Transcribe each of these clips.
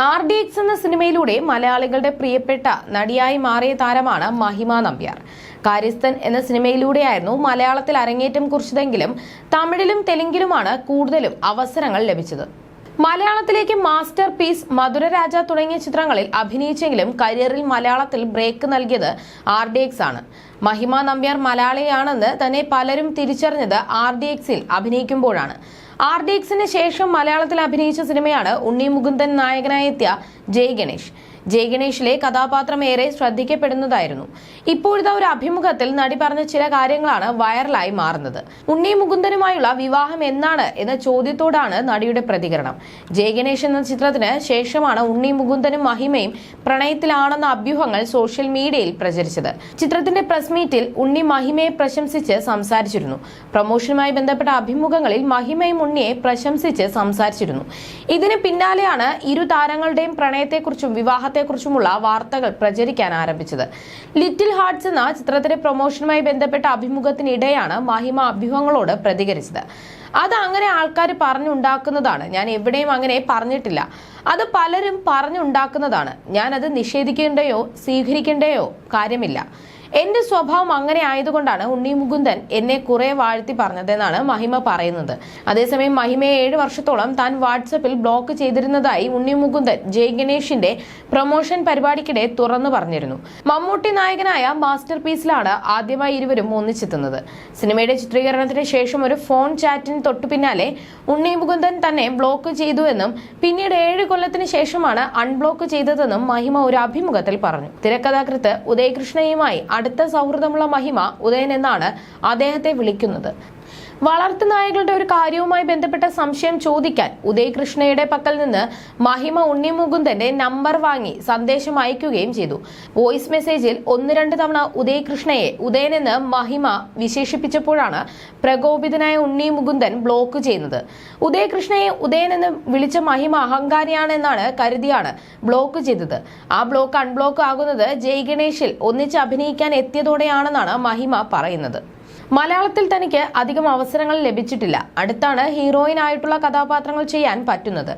R D X എന്ന സിനിമയിലൂടെ മലയാളികളുടെ പ്രിയപ്പെട്ട നടിയായി മാറിയ താരമാണ് മഹിമ നമ്പ്യാർ. കാര്യസ്ഥൻ എന്ന സിനിമയിലൂടെയായിരുന്നു മലയാളത്തിൽ അരങ്ങേറ്റം കുറിച്ചതെങ്കിലും തമിഴിലും തെലുങ്കിലുമാണ് കൂടുതലും അവസരങ്ങൾ ലഭിച്ചത്. മലയാളത്തിലേക്ക് മാസ്റ്റർ പീസ് മധുരരാജ തുടങ്ങിയ ചിത്രങ്ങളിൽ അഭിനയിച്ചെങ്കിലും കരിയറിൽ മലയാളത്തിൽ ബ്രേക്ക് നൽകിയത് ആർ ഡി എക്സ് ആണ്. മഹിമ നമ്പ്യാർ മലയാളിയാണെന്ന് തന്നെ പലരും തിരിച്ചറിഞ്ഞത് ആർ ഡി എക്സിൽ അഭിനയിക്കുമ്പോഴാണ്. ആർ ഡി എക്സിന് ശേഷം മലയാളത്തിൽ അഭിനയിച്ച സിനിമയാണ് ഉണ്ണി മുകുന്ദൻ നായകനായെത്തിയ ജയ് ഗണേഷ്. ജയ് ഗണേഷിലെ കഥാപാത്രം ഏറെ ശ്രദ്ധിക്കപ്പെടുന്നതായിരുന്നു. ഇപ്പോഴത്തെ ഒരു അഭിമുഖത്തിൽ നടി പറഞ്ഞ ചില കാര്യങ്ങളാണ് വൈറലായി മാറുന്നത്. ഉണ്ണി മുകുന്ദനുമായുള്ള വിവാഹം എന്നാണ് എന്ന ചോദ്യത്തോടാണ് നടിയുടെ പ്രതികരണം. ജയ ഗണേഷ് എന്ന ചിത്രത്തിന് ശേഷമാണ് ഉണ്ണി മുകുന്ദനും മഹിമയും പ്രണയത്തിലാണെന്ന അഭ്യൂഹങ്ങൾ സോഷ്യൽ മീഡിയയിൽ പ്രചരിച്ചത്. ചിത്രത്തിന്റെ പ്രസ് മീറ്റിൽ ഉണ്ണി മഹിമയെ പ്രശംസിച്ച് സംസാരിച്ചിരുന്നു. പ്രൊമോഷനുമായി ബന്ധപ്പെട്ട അഭിമുഖങ്ങളിൽ മഹിമയും ഉണ്ണിയെ പ്രശംസിച്ച് സംസാരിച്ചിരുന്നു. ഇതിന് പിന്നാലെയാണ് ഇരു താരങ്ങളുടെയും പ്രണയത്തെക്കുറിച്ചും വിവാഹത്തെക്കുറിച്ചുമുള്ള വാർത്തകൾ പ്രചരിക്കാൻ ആരംഭിച്ചത്. ലിറ്റിൽ ഹാർട്സ് എന്ന ചിത്രത്തിന്റെ പ്രൊമോഷനുമായി ബന്ധപ്പെട്ട അഭിമുഖത്തിനിടെയാണ് മഹിമ അഭ്യൂഹങ്ങളോട് പ്രതികരിച്ചത്. അത് അങ്ങനെ ആൾക്കാർ പറഞ്ഞുണ്ടാക്കുന്നതാണ്. ഞാൻ എവിടെയും അങ്ങനെ പറഞ്ഞിട്ടില്ല. അത് പലരും പറഞ്ഞുണ്ടാക്കുന്നതാണ്. ഞാനത് നിഷേധിക്കേണ്ടയോ സ്വീകരിക്കേണ്ടയോ കാര്യമില്ല. എന്റെ സ്വഭാവം അങ്ങനെ ആയതുകൊണ്ടാണ് ഉണ്ണി മുകുന്ദൻ എന്നെ കുറെ വാഴ്ത്തി പറഞ്ഞതെന്നാണ് മഹിമ പറയുന്നത്. അതേസമയം മഹിമയെ ഏഴ് വർഷത്തോളം താൻ വാട്സപ്പിൽ ബ്ലോക്ക് ചെയ്തിരുന്നതായി ഉണ്ണി മുകുന്ദൻ ജയ് ഗണേഷിന്റെ പ്രൊമോഷൻ പരിപാടിക്കിടെ തുറന്നു പറഞ്ഞിരുന്നു. മമ്മൂട്ടി നായകനായ മാസ്റ്റർ പീസിലാണ് ആദ്യമായി ഇരുവരും ഒന്നിച്ചെത്തുന്നത്. സിനിമയുടെ ചിത്രീകരണത്തിന് ശേഷം ഒരു ഫോൺ ചാറ്റിന് തൊട്ടു പിന്നാലെ ഉണ്ണി മുകുന്ദൻ തന്നെ ബ്ലോക്ക് ചെയ്തുവെന്നും പിന്നീട് ഏഴ് കൊല്ലത്തിന് ശേഷമാണ് അൺബ്ലോക്ക് ചെയ്തതെന്നും മഹിമ ഒരു അഭിമുഖത്തിൽ പറഞ്ഞു. തിരക്കഥാകൃത്ത് ഉദയകൃഷ്ണയുമായി അടുത്ത സൗഹൃദമുള്ള മഹിമ ഉദയൻ എന്നാണ് അദ്ദേഹത്തെ വിളിക്കുന്നത്. വളർത്തു നായകളുടെ ഒരു കാര്യവുമായി ബന്ധപ്പെട്ട സംശയം ചോദിക്കാൻ ഉദയകൃഷ്ണയുടെ പക്കൽ നിന്ന് മഹിമ ഉണ്ണിമുകുന്ദന്റെ നമ്പർ വാങ്ങി സന്ദേശം അയക്കുകയും ചെയ്തു. വോയിസ് മെസ്സേജിൽ ഒന്ന് രണ്ട് തവണ ഉദയകൃഷ്ണയെ ഉദയനെന്ന് മഹിമ വിശേഷിപ്പിച്ചപ്പോഴാണ് പ്രകോപിതനായ ഉണ്ണി മുകുന്ദൻ ബ്ലോക്ക് ചെയ്യുന്നത്. ഉദയകൃഷ്ണയെ ഉദയനെന്ന് വിളിച്ച മഹിമ അഹങ്കാരിയാണെന്നാണ് കരുതിയാണ് ബ്ലോക്ക് ചെയ്തത്. ആ ബ്ലോക്ക് അൺബ്ലോക്ക് ആകുന്നത് ജയ് ഗണേഷിൽ ഒന്നിച്ച് അഭിനയിക്കാൻ എത്തിയതോടെയാണെന്നാണ് മഹിമ പറയുന്നത്. മലയാളത്തിൽ തനിക്ക് അധികം അവസരങ്ങൾ ലഭിച്ചിട്ടില്ല. അടുത്താണ് ഹീറോയിൻ ആയിട്ടുള്ള കഥാപാത്രങ്ങൾ ചെയ്യാൻ പറ്റുന്നത്.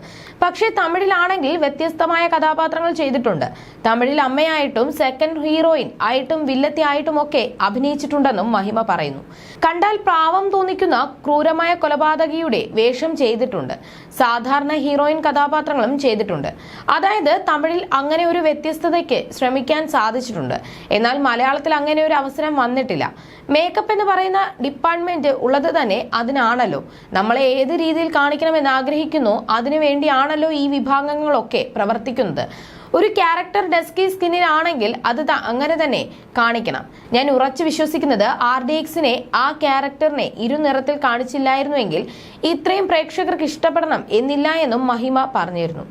പക്ഷേ തമിഴിലാണെങ്കിൽ വ്യത്യസ്തമായ കഥാപാത്രങ്ങൾ ചെയ്തിട്ടുണ്ട്. തമിഴിൽ അമ്മയായിട്ടും സെക്കൻഡ് ഹീറോയിൻ ആയിട്ടും വില്ലത്തി ആയിട്ടും ഒക്കെ അഭിനയിച്ചിട്ടുണ്ടെന്നും മഹിമ പറയുന്നു. കണ്ടാൽ പ്രാവം തോന്നിക്കുന്ന ക്രൂരമായ കൊലപാതകിയുടെ വേഷം ചെയ്തിട്ടുണ്ട്. സാധാരണ ഹീറോയിൻ കഥാപാത്രങ്ങളും ചെയ്തിട്ടുണ്ട്. അതായത് തമിഴിൽ അങ്ങനെ ഒരു വ്യത്യസ്തതയ്ക്ക് ശ്രമിക്കാൻ സാധിച്ചിട്ടുണ്ട്. എന്നാൽ മലയാളത്തിൽ അങ്ങനെ ഒരു അവസരം വന്നിട്ടില്ല. മേക്കപ്പ് എന്ന് പറയുന്ന ഡിപ്പാർട്ട്മെന്റ് ഉള്ളത് തന്നെ അതിനാണല്ലോ. നമ്മളെ ഏത് രീതിയിൽ കാണിക്കണമെന്ന് ആഗ്രഹിക്കുന്നു അതിനു വേണ്ടിയാണല്ലോ ഈ വിഭാഗങ്ങളൊക്കെ പ്രവർത്തിക്കുന്നത്. ഒരു ക്യാരക്ടർ ഡെസ്കി സ്കിന്നിലാണെങ്കിൽ അത് അങ്ങനെ തന്നെ കാണിക്കണം. ഞാൻ ഉറച്ചു വിശ്വസിക്കുന്നത് ആർ ഡി എക്സിനെ ആ ക്യാരക്ടറിനെ ഇരുനിറത്തിൽ കാണിച്ചില്ലായിരുന്നുവെങ്കിൽ ഇത്രയും പ്രേക്ഷകർക്ക് ഇഷ്ടപ്പെടണം എന്നില്ല എന്നും മഹിമ പറഞ്ഞിരുന്നു.